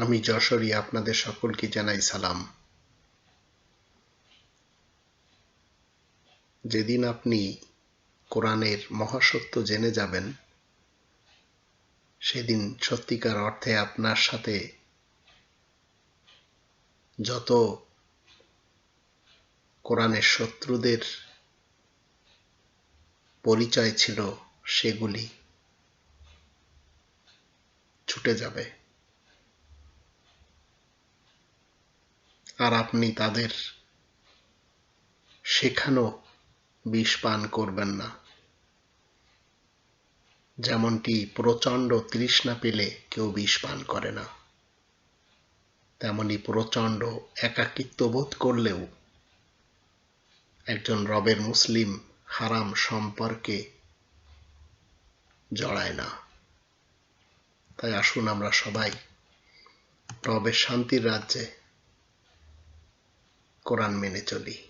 আমি যশোরী আপনাদের সকলকে জানাই সালাম। যেদিন আপনি কোরআনের মহাসত্য জেনে যাবেন, সেদিন সত্যিকার অর্থে আপনার সাথে যত কোরআনের শত্রুদের পরিচয় ছিল, সেগুলি ছুটে যাবে। আর আপনি তাদের শেখানো বিষ পান করবেন না। যেমনটি প্রচণ্ড তৃষ্ণা পেলে কেউ বিষ পান করে না তেমনি প্রচণ্ড একাকিত্ব বোধ করলেও একজন রবের মুসলিম হারাম সম্পর্কে জড়ায় না। তাই আসুন আমরা সবাই রবের শান্তির রাজ্যে কোরআন মেনে চলি।